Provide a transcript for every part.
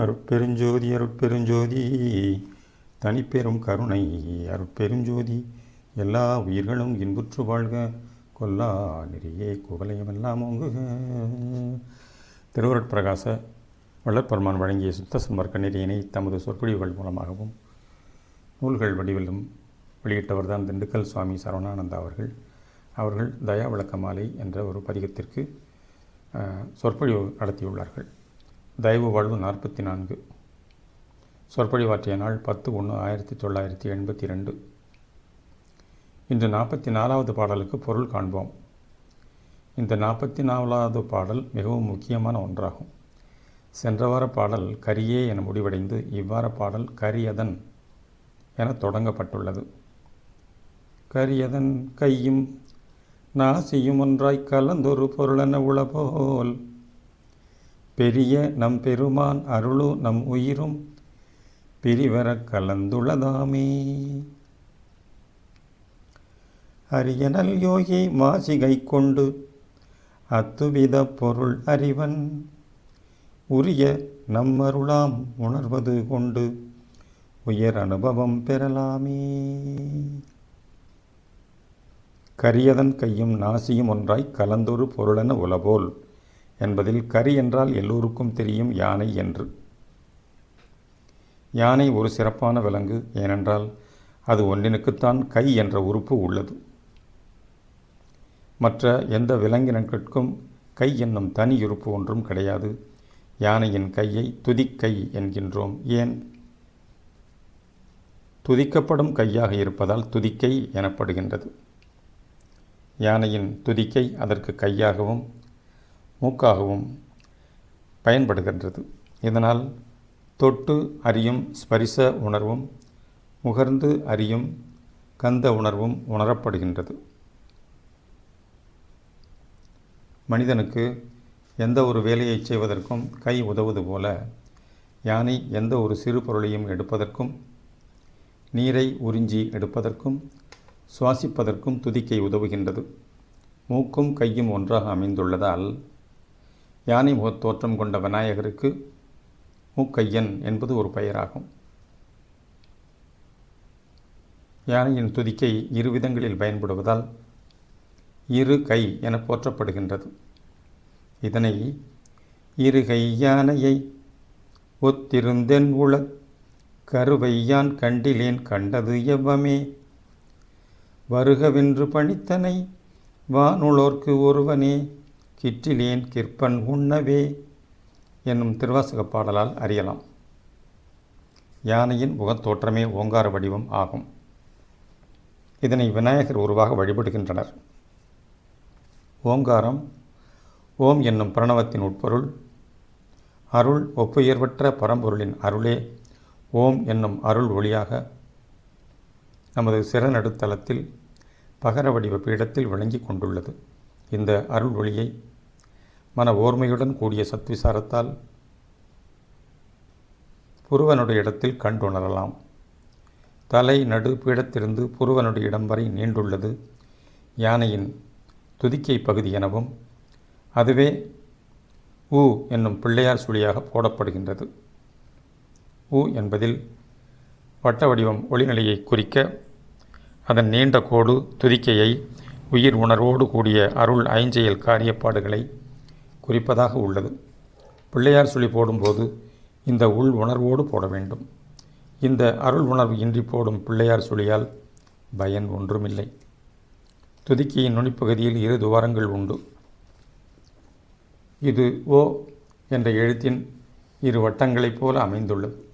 அருட்பெருஞ்சோதி அருட்பெருஞ்சோதி தனிப்பெரும் கருணை. அருட்பெருஞ்சோதி எல்லா உயிர்களும் இன்புற்று வாழ்க. கொல்லா நெறியே குவலயமெல்லாம் ஓங்குக. திருவருட்பிரகாச வள்ளற்பெருமான் வழங்கிய சுத்த சன்மார்க்க நெறியினை தமது சொற்பொழிவுகள் மூலமாகவும் நூல்கள் வடிவிலும் வெளியிட்டவர்தான் திண்டுக்கல் சுவாமி சரவணானந்தா அவர்கள். அவர்கள் தயா விளக்க மாலை என்ற ஒரு பதிகத்திற்கு சொற்பொழிவு நடத்தியுள்ளார்கள். தயவு வாழ்வு நாற்பத்தி நான்கு சொற்பொழிவாற்றிய நாள் பத்து ஒன்று ஆயிரத்தி தொள்ளாயிரத்தி எண்பத்தி ரெண்டு. இன்று நாற்பத்தி நாலாவது பாடலுக்கு பொருள் காண்போம். இந்த நாற்பத்தி நாலாவது பாடல் மிகவும் முக்கியமான ஒன்றாகும். சென்ற வார பாடல் கரியே என முடிவடைந்து இவ்வார பாடல் கரியதன் என தொடங்கப்பட்டுள்ளது. கரியதன் கையும் நாசியும் ஒன்றாய் கலந்தொரு பொருளென உளபோல் பெரிய நம் பெருமான் அருளு நம் உயிரும் பிரிவரக் கலந்துளதாமே. அரியனல் யோகி மாசிகை கொண்டு அத்துவித பொருள் அறிவன் உரிய நம்மருளாம் உணர்வது கொண்டு உயர் அனுபவம் பெறலாமே. கரியதன் கையும் நாசியும் ஒன்றாய் கலந்தொரு பொருளென உலபோல் என்பதில் கரி என்றால் எல்லோருக்கும் தெரியும் யானை என்று. யானை ஒரு சிறப்பான விலங்கு ஏனென்றால் அது ஒன்றினுக்குத்தான் கை என்ற உறுப்பு உள்ளது. மற்ற எந்த விலங்கினங்களுக்கும் கை என்னும் தனி உறுப்பு ஒன்றும் கிடையாது. யானையின் கையை துதிக்கை என்கின்றோம். ஏன்? துதிக்கப்படும் கையாக இருப்பதால் துதிக்கை எனப்படுகின்றது. யானையின் துதிக்கை அதற்கு கையாகவும் மூக்காகவும் பயன்படுகின்றது. இதனால் தொட்டு அறியும் ஸ்பரிச உணர்வும் முகர்ந்து அறியும் கந்த உணர்வும் உணரப்படுகின்றது. மனிதனுக்கு எந்த ஒரு வேலையை செய்வதற்கும் கை உதவுவது போல யானை எந்த ஒரு சிறு பொருளையும் எடுப்பதற்கும் நீரை உறிஞ்சி எடுப்பதற்கும் சுவாசிப்பதற்கும் துதிக்கை உதவுகின்றது. மூக்கும் கையும் ஒன்றாக அமைந்துள்ளதால் யானை முகத் தோற்றம் கொண்ட விநாயகருக்கு மூக்கையன் என்பது ஒரு பெயராகும். யானையின் துதிக்கை இரு விதங்களில் பயன்படுவதால் இரு கை என போற்றப்படுகின்றது. இதனை இருகை யானையை ஒத்திருந்தென் உள கருவையான் கண்டிலேன் கண்டது எவ்வமே? வருகவென்று பணித்தனை வானுளோர்க்கு ஒருவனே. கிற்றிலேன் கிற்பன் உண்ணவே என்னும் திருவாசக பாடலால் அறியலாம். யானையின் முகத்தோற்றமே ஓங்கார வடிவம் ஆகும். இதனை விநாயகர் உருவாக வழிபடுகின்றனர். ஓங்காரம் ஓம் என்னும் பிரணவத்தின் உட்பொருள் அருள் ஒப்புயர்வற்ற பரம்பொருளின் அருளே ஓம் என்னும் அருள் ஒளியாக நமது சிறநடுத்தலத்தில் பகர வடிவ பீடத்தில் விளங்கி கொண்டுள்ளது. இந்த அருள் ஒளியை மன ஓர்மையுடன் கூடிய சத்விசாரத்தால் புருவனுடைய இடத்தில் கண்டுணரலாம். தலை நடு பீடத்திலிருந்து புருவனுடைய இடம் வரை நீண்டுள்ளது. யானையின் துதிக்கை பகுதி எனவும் அதுவே ஊ என்னும் பிள்ளையார் சுழியாக போடப்படுகின்றது. ஊ என்பதில் வட்ட வடிவம் ஒளிநிலையை குறிக்க அதன் நீண்ட கோடு துதிக்கையை உயிர் உணர்வோடு கூடிய அருள் ஐஞ்செயல் காரியப்பாடுகளை குறிப்பதாக உள்ளது. பிள்ளையார் சுழி போடும்போது இந்த உள் உணர்வோடு போட வேண்டும். இந்த அருள் உணர்வு இன்றி போடும் பிள்ளையார் சுழியால் பயன் ஒன்றுமில்லை. துதிக்கையின் நுனிப்பகுதியில் இரு துவாரங்கள் உண்டு. இது ஓ என்ற எழுத்தின் இரு வட்டங்களைப் போல அமைந்துள்ளது.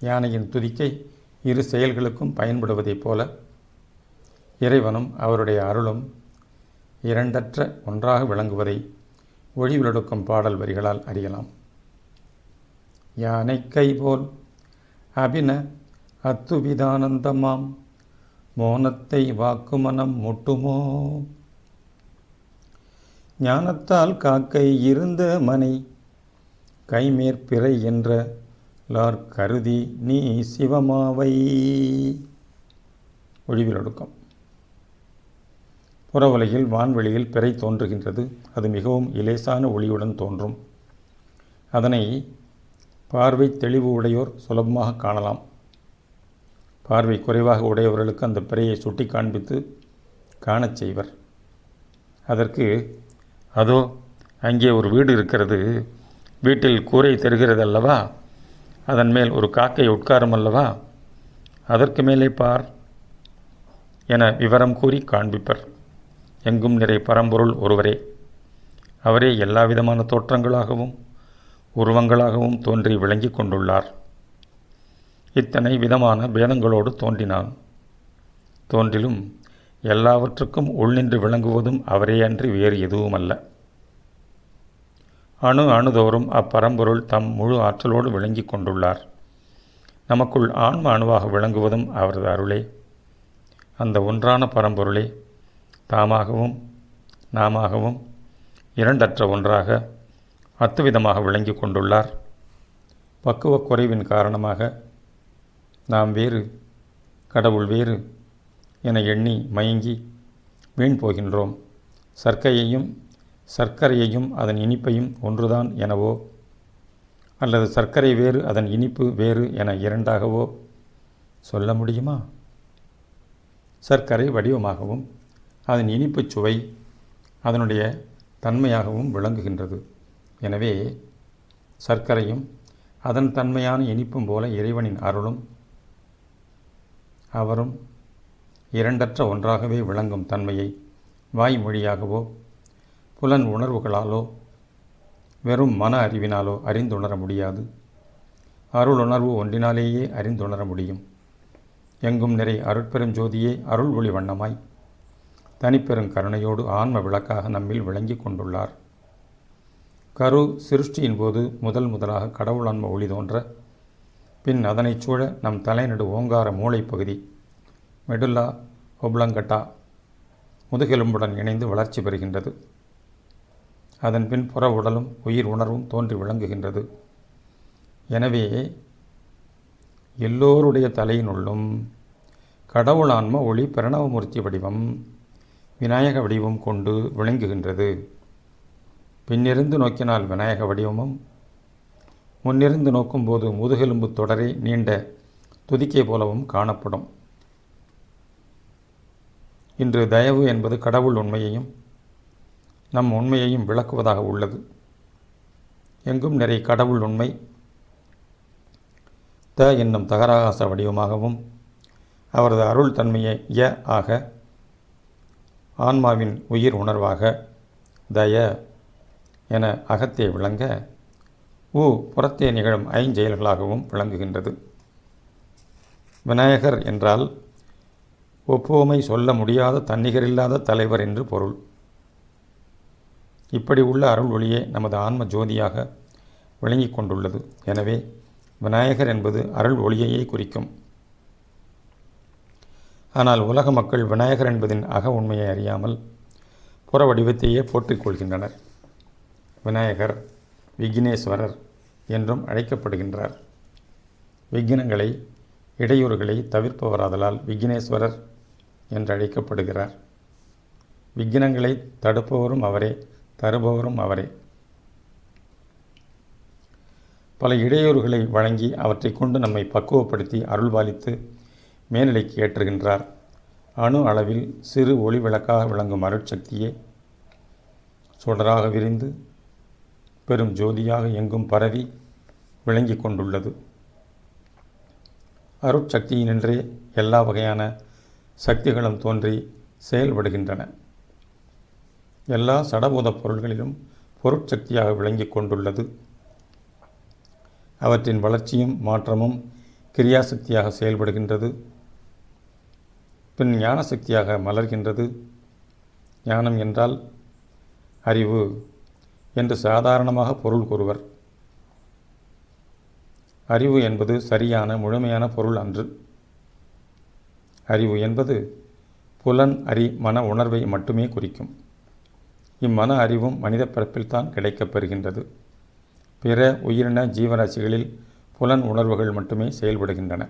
யானையின் துதிக்கை இரு செயல்களுக்கும் பயன்படுவதைப் போல இறைவனும் அவருடைய அருளும் இரண்டற்ற ஒன்றாக விளங்குவதை ஒழிவிலொடுக்கும் பாடல் வரிகளால் அறியலாம். யானை கை போல் அபின அத்துவிதானந்தமாம். மோனத்தை வாக்குமனம் முட்டுமோ? ஞானத்தால் காக்கை இருந்த மனை கைமேற்பிறை என்ற லார் கருதி நீ சிவமாவை. ஒழிவிலொடுக்கம். புறவலையில் வான்வெளியில் பிறை தோன்றுகின்றது. அது மிகவும் இலேசான ஒளியுடன் தோன்றும். அதனை பார்வை தெளிவு உடையோர் சுலபமாக காணலாம். பார்வை குறைவாக உடையவர்களுக்கு அந்த பிறையை சுட்டி காண்பித்து காணச் செய்வர். அதற்கு அதோ அங்கே ஒரு வீடு இருக்கிறது. வீட்டில் கூரை தருகிறது அல்லவா அதன் மேல் ஒரு காக்கை உட்காரும் அல்லவா அதற்கு மேலே பார் என விவரம் கூறி காண்பிப்பர். எங்கும் நிறை பரம்பொருள் ஒருவரே. அவரே எல்லா விதமான தோற்றங்களாகவும் உருவங்களாகவும் தோன்றி விளங்கி கொண்டுள்ளார். இத்தனை விதமான பேதங்களோடு தோன்றினான். தோன்றிலும் எல்லாவற்றுக்கும் உள்நின்று விளங்குவதும் அவரே அன்றி வேறு எதுவுமல்ல. அணு அணுதோறும் அப்பரம்பொருள் தம் முழு ஆற்றலோடு விளங்கி கொண்டுள்ளார். நமக்குள் ஆன்ம அணுவாக விளங்குவதும் அவரது அருளே. அந்த ஒன்றான பரம்பொருளே. தாமாகவும் நாமாகவும் இரண்டற்ற ஒன்றாக அத்துவிதமாக விளங்கி கொண்டுள்ளார். பக்குவக் குறைவின் காரணமாக நாம் வேறு கடவுள் வேறு என எண்ணி மயங்கி வீண் போகின்றோம். சர்க்கையையும் சர்க்கரையையும் அதன் இனிப்பையும் ஒன்றுதான் எனவோ அல்லது சர்க்கரை வேறு அதன் இனிப்பு வேறு என இரண்டாகவோ சொல்ல முடியுமா? சர்க்கரை வடிவமாகவும் அதன் இனிப்புச் சுவை அதனுடைய தன்மையாகவும் விளங்குகின்றது. எனவே சர்க்கரையும் அதன் தன்மையான இனிப்பும் போல இறைவனின் அருளும் அவரும் இரண்டற்ற ஒன்றாகவே விளங்கும் தன்மையை வாய்மொழியாகவோ புலன் உணர்வுகளாலோ வெறும் மன அறிவினாலோ அறிந்துணர முடியாது. அருள் உணர்வு ஒன்றினாலேயே அறிந்துணர முடியும். எங்கும் நிறை அருட்பெருஞ்சோதியே அருள் ஒளி வண்ணமாய் தனிப்பெரும் கருணையோடு ஆன்ம விளக்காக நம்மில் விளங்கி கொண்டுள்ளார். கரு சிருஷ்டியின் போது முதல் முதலாக கடவுள் ஒளி தோன்ற பின் அதனைச் சூழ நம் தலைநடு ஓங்கார மூளைப்பகுதி மெடுல்லா ஒப்ளங்கட்டா முதுகெலும்புடன் இணைந்து வளர்ச்சி பெறுகின்றது. அதன் பின் புற உடலும் உயிர் உணர்வும் தோன்றி விளங்குகின்றது. எனவே எல்லோருடைய தலையினுள்ளும் கடவுளான்ம ஒளி பிரணவமூர்த்தி வடிவம். விநாயக வடிவம் கொண்டு விளங்குகின்றது. பின்னிருந்து நோக்கினால் விநாயக வடிவமும் முன்னிருந்து நோக்கும்போது முதுகெலும்பு தொடரை நீண்ட துதிக்கை போலவும் காணப்படும். இன்று தயவு என்பது கடவுள் உண்மையையும் நம் உண்மையையும் விளக்குவதாக உள்ளது. எங்கும் நிறைய கடவுள் உண்மை. த என்னும் தகராகாச வடிவமாகவும் அவரது அருள் தன்மையை ய ஆக ஆன்மாவின் உயிர் உணர்வாக தய என அகத்தே விளங்க ஊ புறத்தே நிகழும் ஐஞ்செயல்களாகவும் விளங்குகின்றது. விநாயகர் என்றால் ஒப்புவமை சொல்ல முடியாத தன்னிகரில்லாத தலைவர் என்று பொருள். இப்படி உள்ள அருள் ஒளியே நமது ஆன்ம ஜோதியாக விளங்கி கொண்டுள்ளது. எனவே விநாயகர் என்பது அருள் ஒளியையே குறிக்கும். ஆனால் உலக மக்கள் விநாயகர் என்பதின் அக உண்மையை அறியாமல் புற வடிவத்தையே போற்றிக்கொள்கின்றனர் விநாயகர் விக்னேஸ்வரர் என்றும் அழைக்கப்படுகின்றார். விக்னங்களை இடையூறுகளை தவிர்ப்பவராதலால் விக்னேஸ்வரர் என்று அழைக்கப்படுகிறார். விக்னங்களை தடுப்பவரும் அவரே தருபவரும் அவரே. பல இடையூறுகளை வழங்கி அவற்றை கொண்டு நம்மை பக்குவப்படுத்தி அருள்பாலித்து மேல்நிலைக்கு ஏற்றுகின்றார். அணு அளவில் சிறு ஒளி விளக்காக விளங்கும் அருட்சக்தியே சுடராக விரிந்து பெரும் ஜோதியாக எங்கும் பரவி விளங்கி கொண்டுள்ளது. அருட்சக்தியினின்றே எல்லா வகையான சக்திகளும் தோன்றி செயல்படுகின்றன. எல்லா சடபூத பொருள்களிலும் பொருட்சக்தியாக விளங்கி கொண்டுள்ளது. அவற்றின் வளர்ச்சியும் மாற்றமும் கிரியாசக்தியாக செயல்படுகின்றது. பின் ஞான சக்தியாக மலர்கின்றது. ஞானம் என்றால் அறிவு என்று சாதாரணமாக பொருள் கூறுவர். அறிவு என்பது சரியான முழுமையான பொருள் அன்று. அறிவு என்பது புலன் அறி மன உணர்வை மட்டுமே குறிக்கும். இம்மன அறிவும் மனித பிறப்பில்தான் கிடைக்கப் பெறுகின்றது. பிற உயிரின ஜீவராசிகளில் புலன் உணர்வுகள் மட்டுமே செயல்படுகின்றன.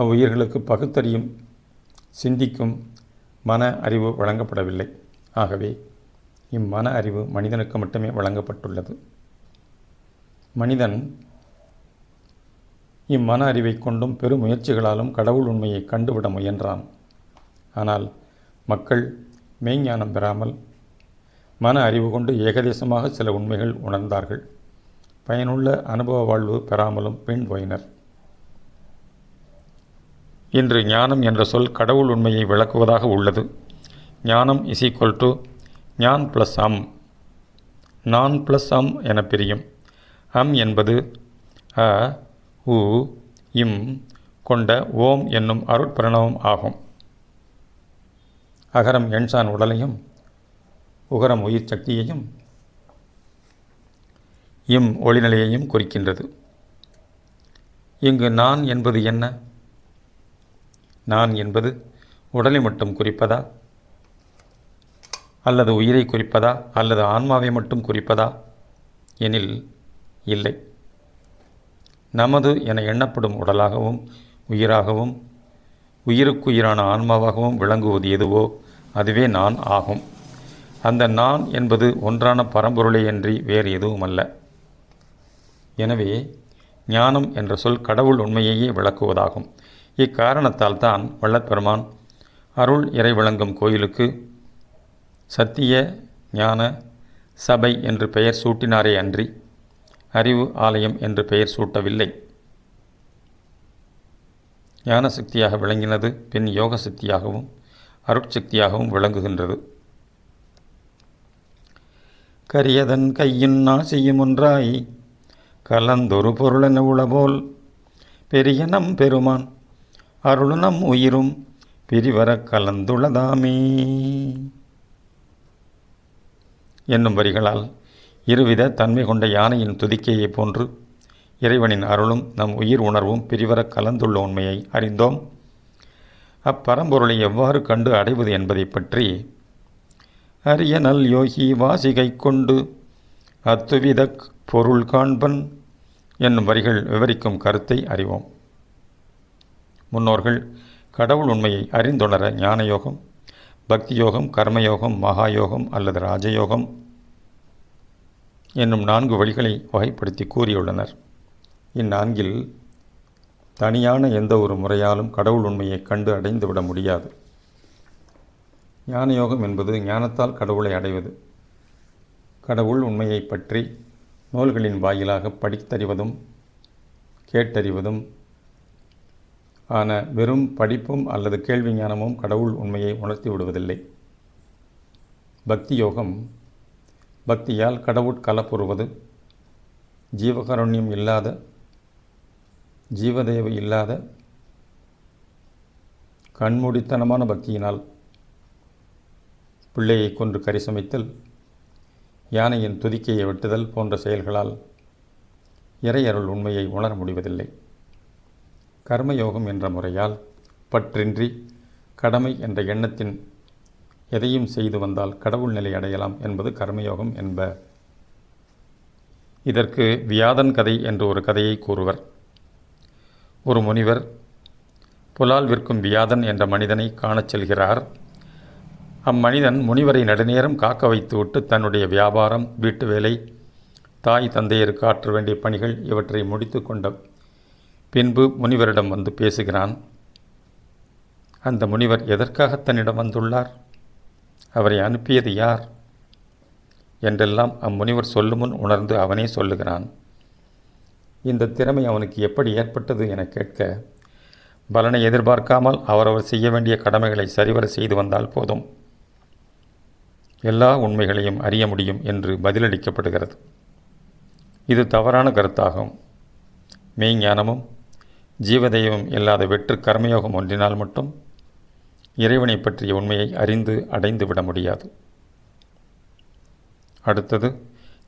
அவ்வுயிர்களுக்கு பகுத்தறியும் சிந்திக்கும் மன அறிவு வழங்கப்படவில்லை. ஆகவே இம்மன அறிவு மனிதனுக்கு மட்டுமே வழங்கப்பட்டுள்ளது. மனிதன் இம்மன அறிவை கொண்டும் பெரும் முயற்சிகளாலும் கடவுள் உண்மையை கண்டுவிட முயன்றான். ஆனால் மக்கள் மெய்ஞானம் பெறாமல் மன அறிவு கொண்டு ஏகதேசமாக சில உண்மைகள் உணர்ந்தார்கள். பயனுள்ள அனுபவ வாழ்வு பெறாமலும் வீண் போயினர். இன்று ஞானம் என்ற சொல் கடவுள் உண்மையை விளக்குவதாக உள்ளது. ஞானம் இஸ் ஈக்குவல் டு ஞான் ப்ளஸ் அம் நான் ப்ளஸ் அம் என பிரியும். அம் என்பது அ உ இம் கொண்ட ஓம் என்னும் அருட்பிரணவம் ஆகும். அகரம் எண்சான் உடலையும் உகரம் உயிர் சக்தியையும் இம் ஒளிநிலையையும் குறிக்கின்றது. இங்கு நான் என்பது என்ன? நான் என்பது உடலை மட்டும் குறிப்பதா? அல்லது உயிரை குறிப்பதா? அல்லது ஆன்மாவை மட்டும் குறிப்பதா? எனில் இல்லை. நமது என எண்ணப்படும் உடலாகவும் உயிராகவும் உயிருக்குயிரான ஆன்மாவாகவும் விளங்குவது எதுவோ அதுவே நான் ஆகும். அந்த நான் என்பது ஒன்றான பரம்பொருளையன்றி வேறு எதுவும் அல்ல எனவே ஞானம் என்ற சொல் கடவுள் உண்மையையே விளக்குவதாகும். இக்காரணத்தால் தான் வள்ளற்பெருமான் அருள் இறை விளங்கும் கோயிலுக்கு சத்திய ஞான சபை என்று பெயர் சூட்டினாரே அன்றி அறிவு ஆலயம் என்று பெயர் சூட்டவில்லை. ஞான சக்தியாக விளங்கினது பின் யோக சக்தியாகவும் அருட்சக்தியாகவும் விளங்குகின்றது. கரியதன் கையின் நாசியும் ஒன்றாய் கலந்தொரு பொருளென உளபோல் பெரிய நம் பெருமான் அருள் நம் உயிரும் பிரிவர கலந்துள்ளதாமே என்னும் வரிகளால் இருவித தன்மை கொண்ட யானையின் துதிக்கையைப் போன்று இறைவனின் அருளும் நம் உயிர் உணர்வும் பிரிவர கலந்துள்ள உண்மையை அறிந்தோம். அப்பரம்பொருளை எவ்வாறு கண்டு அடைவது என்பதை பற்றி அரிய நல் யோகி வாசிகை கொண்டு அத்துவித பொருள் காண்பன் என்னும் வரிகள் விவரிக்கும் கருத்தை அறிவோம். முன்னோர்கள் கடவுள் உண்மையை அறிந்துணர ஞானயோகம் பக்தி யோகம் கர்மயோகம் மகாயோகம் அல்லது ராஜயோகம் என்னும் நான்கு வழிகளை வகைப்படுத்தி கூறியுள்ளனர். இந்நான்கில் தனியான எந்த ஒரு முறையாலும் கடவுள் உண்மையை கண்டு அடைந்துவிட முடியாது. ஞானயோகம் என்பது ஞானத்தால் கடவுளை அடைவது. கடவுள் உண்மையை பற்றி நூல்களின் வாயிலாக படித்தறிவதும் கேட்டறிவதும் ஆன வெறும் படிப்பும் அல்லது கேள்வி ஞானமும் கடவுள் உண்மையை உணர்த்தி விடுவதில்லை. பக்தி யோகம் பக்தியால் கடவுட் கலப்புறுவது ஜீவகருண்யம் இல்லாத ஜீவதேவை இல்லாத கண்மூடித்தனமான பக்தியினால் பிள்ளையை கொன்று கரிசமைத்தல் யானையின் துதிக்கையை வெட்டுதல் போன்ற செயல்களால் இறையருள் உண்மையை உணர முடிவதில்லை. கர்மயோகம் என்ற முறையால் பற்றின்றி கடமை என்ற எண்ணத்தின் எதையும் செய்து வந்தால் கடவுள் நிலை அடையலாம் என்பது கர்மயோகம் என்ப. இதற்கு வியாதன் கதை என்று ஒரு கதையை கூறுவர். ஒரு முனிவர் புலால் விற்கும் வியாதன் என்ற மனிதனை காணச் செல்கிறார். அம்மனிதன் முனிவரை நடுநேரம் காக்க வைத்துவிட்டு தன்னுடைய வியாபாரம் வீட்டு வேலை தாய் தந்தையருக்கு ஆற்ற வேண்டிய பணிகள் இவற்றை முடித்து கொண்ட பின்பு முனிவரிடம் வந்து பேசுகிறான். அந்த முனிவர் எதற்காக தன்னிடம் வந்துள்ளார்? அவரை அனுப்பியது யார்? என்றெல்லாம் அம்முனிவர் சொல்லும் முன் உணர்ந்து அவனே சொல்லுகிறான். இந்த திறமை அவனுக்கு எப்படி ஏற்பட்டது என கேட்க பலனை எதிர்பார்க்காமல் அவரவர் செய்ய வேண்டிய கடமைகளை சரிவர செய்து வந்தால் போதும். எல்லா உண்மைகளையும் அறிய முடியும் என்று பதிலளிக்கப்படுகிறது. இது தவறான கருத்தாகும். மெய்ஞானமும் ஜீவதெய்வம் இல்லாத வெற்று கர்மயோகம் ஒன்றினால் மட்டும் இறைவனை பற்றிய உண்மையை அறிந்து அடைந்து விட முடியாது. அடுத்தது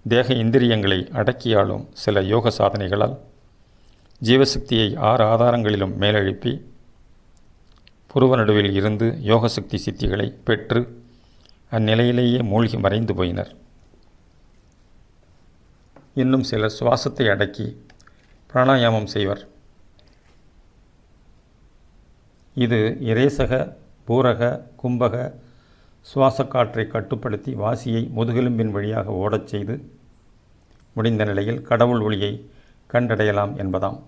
தேக இந்திரியங்களை அடக்கியாளும் சில யோக சாதனைகளால் ஜீவசக்தியை ஆறு ஆதாரங்களிலும் மேலெழுப்பி புருவ நடுவில் இருந்து யோகசக்தி சித்திகளை பெற்று அந்நிலையிலேயே மூழ்கி மறைந்து போயினர். இன்னும் சிலர் சுவாசத்தை அடக்கி பிராணாயாமம் செய்வர். இது இரேசக பூரக கும்பக சுவாசக்காற்றை கட்டுப்படுத்தி வாசியை முதுகெலும்பின் வழியாக ஓடச் செய்து முடிந்த நிலையில் கடவுள் ஒளியை கண்டடையலாம் என்பதாம்.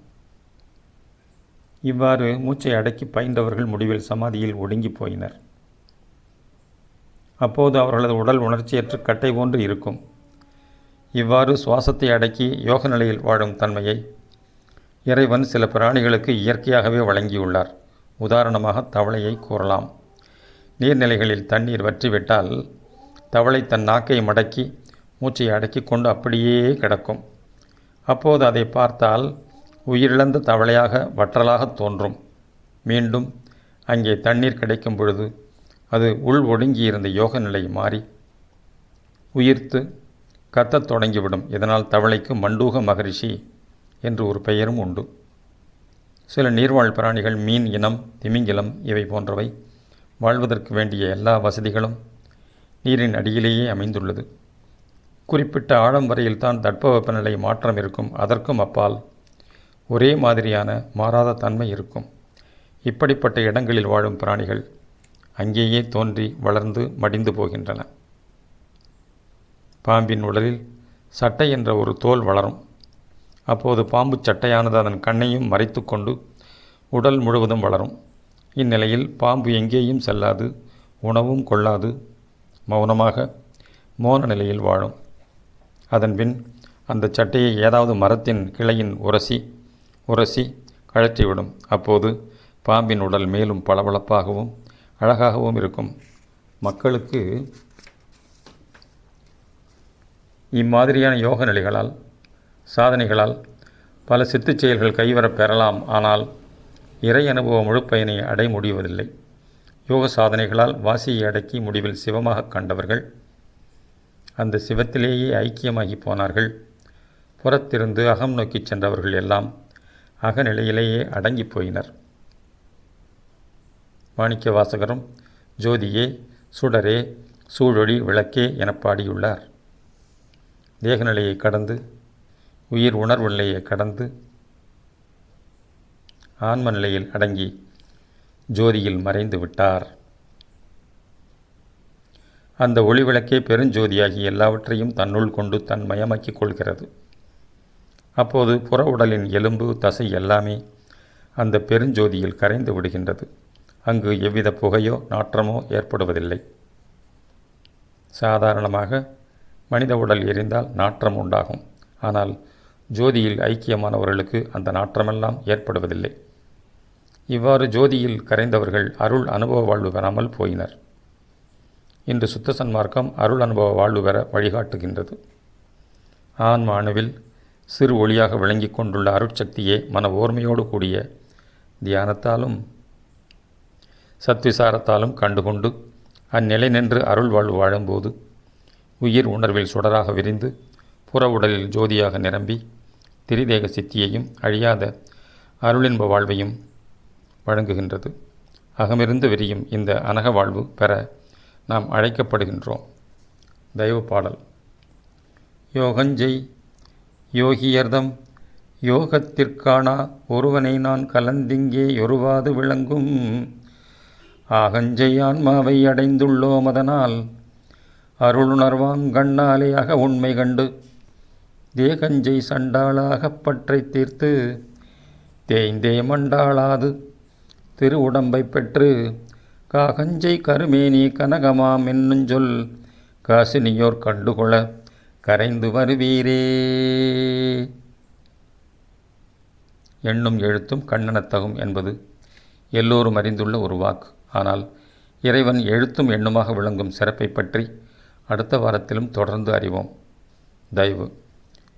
இவ்வாறு மூச்சை அடக்கி பயின்றவர்கள் முடிவில் சமாதியில் ஒடுங்கி போயினர். அப்போது அவர்களது உடல் உணர்ச்சியற்று கட்டை போன்று இருக்கும். இவ்வாறு சுவாசத்தை அடக்கி யோக நிலையில் வாழும் தன்மையை இறைவன் சில பிராணிகளுக்கு இயற்கையாகவே வழங்கியுள்ளார். உதாரணமாக தவளையை கூறலாம். நீர்நிலைகளில் தண்ணீர் வற்றிவிட்டால் தவளை தன் நாக்கை மடக்கி மூச்சை அடக்கி கொண்டு அப்படியே கிடக்கும். அப்போது அதை பார்த்தால் உயிரிழந்த தவளையாக வற்றலாக தோன்றும். மீண்டும் அங்கே தண்ணீர் கிடைக்கும் பொழுது அது உள் ஒடுங்கியிருந்த யோக நிலை மாறி உயிர்த்து கத்தத் தொடங்கிவிடும். இதனால் தவளைக்கு மண்டூக மகரிஷி என்று ஒரு பெயரும் உண்டு. சில நீர்வாழ் பிராணிகள் மீன் இனம் திமிங்கிலம் இவை போன்றவை வாழ்வதற்கு வேண்டிய எல்லா வசதிகளும் நீரின் அடியிலேயே அமைந்துள்ளது. குறிப்பிட்ட ஆழம் வரையில் தான் தட்பவெப்பநிலை மாற்றம் இருக்கும். அதற்கும் அப்பால் ஒரே மாதிரியான மாறாத தன்மை இருக்கும். இப்படிப்பட்ட இடங்களில் வாழும் பிராணிகள் அங்கேயே தோன்றி வளர்ந்து மடிந்து போகின்றன. பாம்பின் உடலில் சட்டை என்ற ஒரு தோல் வளரும். அப்போது பாம்பு சட்டையானது அதன் கண்ணையும் மறைத்து கொண்டு உடல் முழுவதும் வளரும். இந்நிலையில் பாம்பு எங்கேயும் செல்லாது உணவும் கொள்ளாது. மௌனமாக மோன நிலையில் வாழும். அதன்பின் அந்த சட்டையை ஏதாவது மரத்தின் கிளையின் உரசி உரசி கழற்றிவிடும். அப்போது பாம்பின் உடல் மேலும் பளபளப்பாகவும் அழகாகவும் இருக்கும். மக்களுக்கு இம்மாதிரியான யோக நிலைகளால் சாதனைகளால் பல சித்துச் செயல்கள் கைவரப் பெறலாம். ஆனால் இறை அனுபவ முழுப்பயனை அடைய முடிவதில்லை. யோக சாதனைகளால் வாசியை அடக்கி முடிவில் சிவமாக கண்டவர்கள் அந்த சிவத்திலேயே ஐக்கியமாகி போனார்கள். புறத்திருந்து அகம் நோக்கி சென்றவர்கள் எல்லாம் அகநிலையிலேயே அடங்கி போயினர். மாணிக்க வாசகரும் ஜோதியே சுடரே சூழொளி விளக்கே என பாடியுள்ளார். தேகநிலையை கடந்து உயிர் உணர்வு நிலையை கடந்து ஆன்ம நிலையில் அடங்கி ஜோதியில் மறைந்து விட்டார். அந்த ஒளிவிளக்கே பெருஞ்சோதியாகி எல்லாவற்றையும் தன்னுள் கொண்டு தன் மயமாக்கிக் கொள்கிறது. அப்போது புற உடலின் எலும்பு தசை எல்லாமே அந்த பெருஞ்சோதியில் கரைந்து விடுகின்றது. அங்கு எவ்வித புகையோ நாற்றமோ ஏற்படுவதில்லை. சாதாரணமாக மனித உடல் எரிந்தால் நாற்றம் உண்டாகும். ஆனால் ஜோதியில் ஐக்கியமானவர்களுக்கு அந்த நாற்றமெல்லாம் ஏற்படுவதில்லை. இவ்வாறு ஜோதியில் கரைந்தவர்கள் அருள் அனுபவ வாழ்வு பெறாமல் போயினர். இன்று சுத்த சன்மார்க்கம் அருள் அனுபவ வாழ்வு பெற வழிகாட்டுகின்றது. ஆன்ம அணுவில் சிறு ஒளியாக விளங்கி கொண்டுள்ள அருட்சக்தியே மன ஓர்மையோடு கூடிய தியானத்தாலும் சத்விசாரத்தாலும் கண்டுகொண்டு அந்நிலை நின்று அருள் வாழ்வு வாழும்போது உயிர் உணர்வில் சுடராக விரிந்து புற உடலில் ஜோதியாக நிரம்பி திரிதேக சித்தியையும் அழியாத அருளின்ப வாழ்வையும் வழங்குகின்றது. அகமிருந்து விரியும் இந்த அனக வாழ்வு பெற நாம் அழைக்கப்படுகின்றோம். தெய்வ பாடல். யோகஞ்செய் யோகியர்தம் யோகத்திற்கானா ஒருவனை நான் கலந்திங்கே யொருவாது விளங்கும். ஆகஞ்செய் ஆன்மாவை அடைந்துள்ளோம் அதனால் அருளுணர்வாங் கண்ணாலேயாக உண்மை கண்டு தேகஞ்சை சண்டாளாகப் பற்றை தீர்த்து தேய்ந்தே மண்டாளாது. திருவுடம்பை பெற்று காகஞ்சை கருமேனி கனகமாம் என்னும் சொல் காசினியோர் கண்டுகொள கரைந்து வருவீரே எண்ணும் எழுத்தும் கண்ணனத்தகும் என்பது எல்லோரும் அறிந்துள்ள ஒரு வாக்கு. ஆனால் இறைவன் எழுத்தும் எண்ணுமாக விளங்கும் சிறப்பை பற்றி அடுத்த வாரத்திலும் தொடர்ந்து அறிவோம். தயவு.